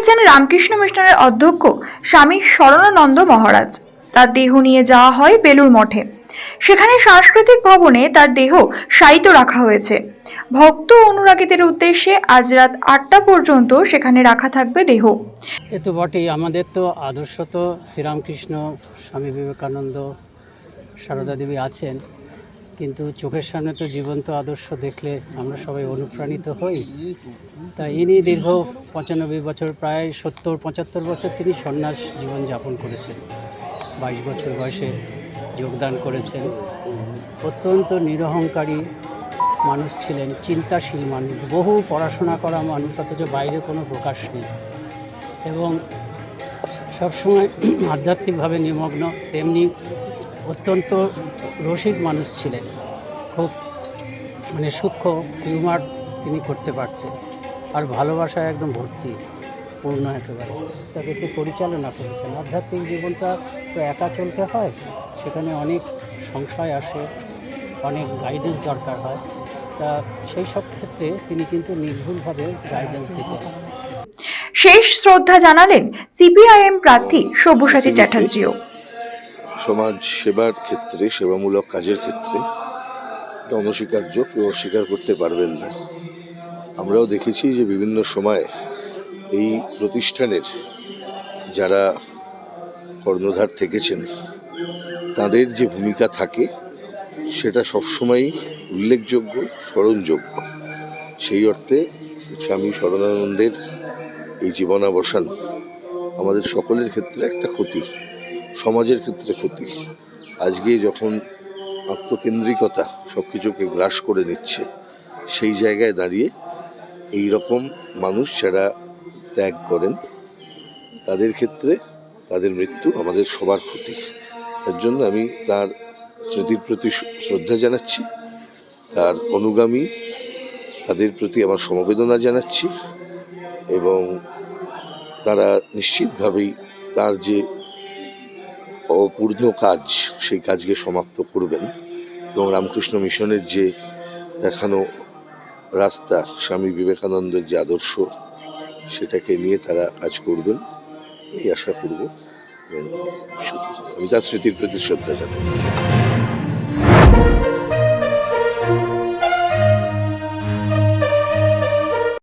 হয়েছেন রামকৃষ্ণ মিশনের অধ্যক্ষ স্বামী শরণানন্দ মহারাজ। তার দেহ নিয়ে যাওয়া হয় বেলুর মঠে। সেখানে সাংস্কৃতিক ভবনে তার দেহ শায়িত রাখা হয়েছে। ভক্ত অনুরাগীদের উদ্দেশ্যে আজ রাত আটটা পর্যন্ত সেখানে রাখা থাকবে দেহ। এ তো বটেই, আমাদের তো আদর্শ তো শ্রীরামকৃষ্ণ, স্বামী বিবেকানন্দ, সারদা দেবী আছেন। কিন্তু চোখের সামনে তো জীবন্ত আদর্শ দেখলে আমরা সবাই অনুপ্রাণিত হই। তা ইনি দীর্ঘ পঁচানব্বই বছর, প্রায় সত্তর, পঁচাত্তর বছর তিনি সন্ন্যাস জীবন যাপন করেছেন। বাইশ বছর বয়সে যোগদান করেছেন। অত্যন্ত নিরহংকারী মানুষ ছিলেন, চিন্তাশীল মানুষ, বহু পড়াশোনা করা মানুষ, অথচ বাইরে কোনো প্রকাশ নেই। এবং সবসময় আধ্যাত্মিকভাবে নিমগ্ন, তেমনি অত্যন্ত রসিক মানুষ ছিলেন। খুব মানে সূক্ষ্ম হিউমার তিনি করতে পারতেন। আর ভালোবাসায় একদম ভর্তি পূর্ণ একেবারে। তাকে তাদেরকে পরিচালনা করেছেন। আধ্যাত্মিক জীবনটা তো একা চলতে হয় সেখানে অনেক সংশয় আসে অনেক গাইডেন্স দরকার হয়। তা সেই সব ক্ষেত্রে তিনি কিন্তু নির্ভুলভাবে গাইডেন্স দিতেন। শেষ শ্রদ্ধা জানালেন সিপিআইএম প্রার্থী সব্যসাচী চ্যাটার্জিও। সমাজ সেবার ক্ষেত্রে, সেবামূলক কাজের ক্ষেত্রে অনস্বীকার্য, কেউ অস্বীকার করতে পারবেন না। আমরাও দেখেছি যে বিভিন্ন সময় এই প্রতিষ্ঠানের যারা কর্ণধার থেকেছেন, তাদের যে ভূমিকা থাকে, সেটা সবসময়ই উল্লেখযোগ্য, স্মরণযোগ্য। সেই অর্থে স্বামী শরণানন্দের এই জীবনাবসান আমাদের সকলের ক্ষেত্রে একটা ক্ষতি। সমাজের ক্ষেত্রে ক্ষতি। আজকে যখন আত্মকেন্দ্রিকতা সব কিছুকে গ্রাস করে নিচ্ছে, সেই জায়গায় দাঁড়িয়ে এই রকম মানুষ যারা ত্যাগ করেন, তাদের ক্ষেত্রে তাদের মৃত্যু আমাদের সবার ক্ষতি। তার জন্য আমি তার স্মৃতির প্রতি শ্রদ্ধা জানাচ্ছি, তার অনুগামী, তাদের প্রতি আমার সমবেদনা জানাচ্ছি এবং তারা নিশ্চিতভাবেই তার যে অপূর্ণ কাজ সেই কাজকে সমাপ্ত করবেন। এবং রামকৃষ্ণ মিশনের যে দেখানো রাস্তা, স্বামী বিবেকানন্দের যে আদর্শ, সেটাকে নিয়ে তারা কাজ করবেন। এই আশা করব। আমি তার স্মৃতির প্রতি শ্রদ্ধা জানাই।